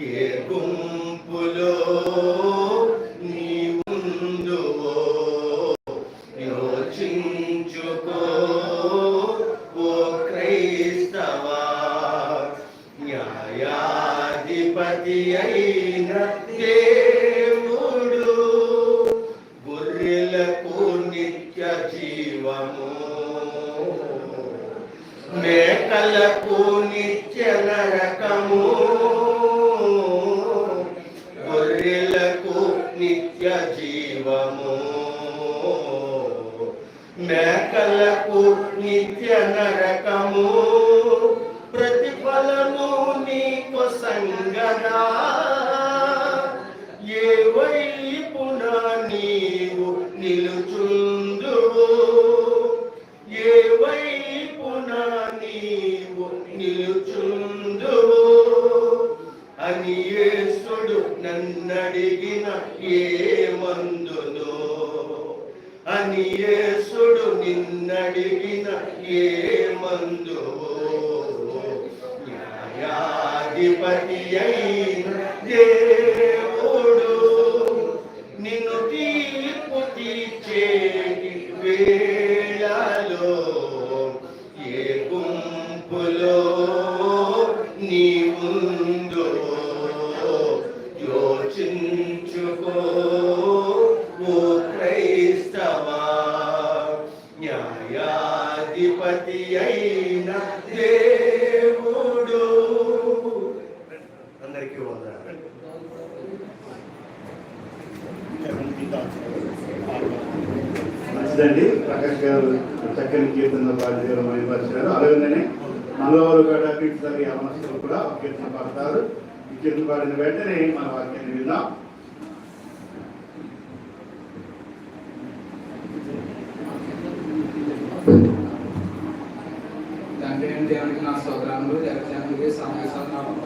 ఏ గుంపులో నీవుందువో యోచించుకో ఓ క్రైస్తవా న్యాయాధిపతి అయిన దేవుడు గొర్రెలకు నిత్య జీవము మేకలకు మేకలకు నిత్య నరకము. ప్రతిఫలము నీకు సంగదా ఏ వైపున నీవు నిలుచుందువు? ఏ వైపున నీవు నిలుచుందువు? అని యేసుడు నన్నడిగిన ఏ అని యేసుడు నిన్నడిగిన ఏ మందు న్యాయాధిపతి అయిన దేవుడు నిన్ను తీర్పు తీర్చేటి వేళలో ఏ గుంపులో నీ న్యాయాధిపతి అయిన దేవుడు. అందరికీ వందనాలు. మంచిదండి. ప్రకాష్ గారు చక్కని కీర్తన పాడిదేవులు మరిపరిచారు అలాగనే నల్లవారు కూడా కీర్తన యవనస్తులు కూడా కీర్తన పాడతారు. ఈ కీర్తన పాడిన వెంటనే మన వాక్యాన్ని విన్నాం తండ్రి అయిన దేవునికి నా స్తోత్రములు జగత్యానికి సమయ సత్నామములు